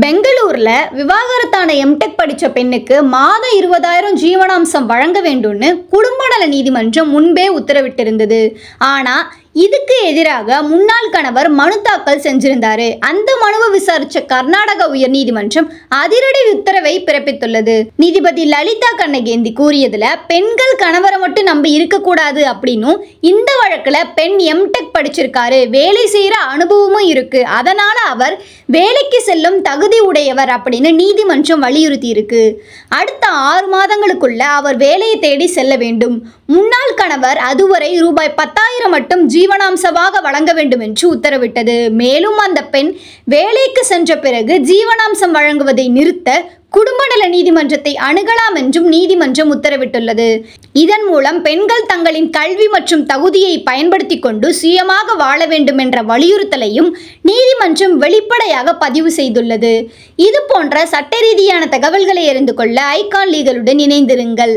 பெங்களூர்ல விவாகரத்தான எம்டெக் படிச்ச பெண்ணுக்கு மாதம் இருபதாயிரம் ஜீவனாம்சம் வழங்க வேண்டும்னு குடும்ப நல நீதிமன்றம் முன்பே உத்தரவிட்டிருந்தது. ஆனா இதுக்கு எதிராக முன்னாள் கணவர் மனு தாக்கல் செஞ்சிருந்தாரு. அந்த மனுவை விசாரிச்ச கர்நாடக உயர்நீதிமன்றம் அதிரடி உத்தரவை பிறப்பித்துள்ளது. நீதிபதி லலிதா கண்ணகேந்தி கூறியதுல பெண்கள் கணவரை மட்டும் நம்ம இருக்கக்கூடாது அப்படின்னும் இந்த வழக்குல பெண் எம்டெக் படிச்சிருக்காரு. வேலை செய்யற அனுபவமும் இருக்கு. அதனால அவர் வேலைக்கு செல்லும் தகுதி உடையவர் அப்படின்னு நீதிமன்றம் வலியுறுத்தி இருக்கு அடுத்த ஆறு மாதங்களுக்குள்ள அவர் வேலையை தேடி செல்ல வேண்டும். முன்னாள் கணவர் அதுவரை ரூபாய் பத்தாயிரம் மட்டும் ஜீவனாம்சமாக வழங்க வேண்டும் என்று உத்தரவிட்டது. மேலும் அந்த பெண் வேலைக்கு சென்ற பிறகு ஜீவனாம்சம் வழங்குவதை நிறுத்த குடும்ப நல நீதிமன்றத்தை அணுகலாம் என்றும் நீதிமன்றம் உத்தரவிட்டுள்ளது. இதன் மூலம் பெண்கள் தங்களின் கல்வி மற்றும் தகுதியை பயன்படுத்தி கொண்டு சுயமாக வாழ வேண்டும் என்ற வலியுறுத்தலையும் நீதிமன்றம் வெளிப்படையாக பதிவு செய்துள்ளது. இது போன்ற சட்ட ரீதியான தகவல்களை அறிந்து கொள்ள ஐகான் லீகலுடன் இணைந்திருங்கள்.